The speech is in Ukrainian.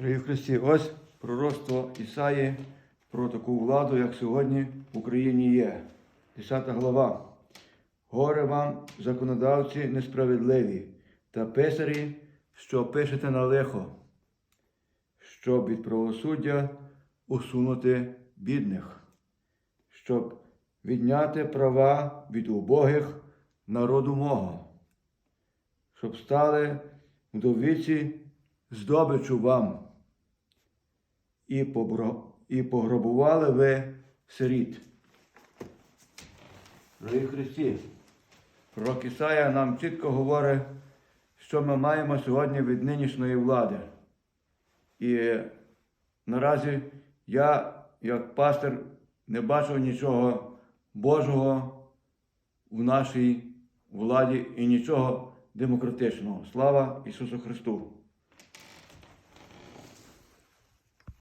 Дорогі Христі, ось пророцтво Ісаї про таку владу, як сьогодні в Україні є. 10 глава. Горе вам, законодавці несправедливі, та писарі, що пишете на лихо, щоб від правосуддя усунути бідних, щоб відняти права від убогих народу мого, щоб стали вдовиці здобичу вам, і, і пограбували ви сиріт. Дорогі Христі, пророк Ісая нам чітко говорить, що ми маємо сьогодні від нинішньої влади. І наразі я, як пастир, не бачу нічого Божого в нашій владі і нічого демократичного. Слава Ісусу Христу!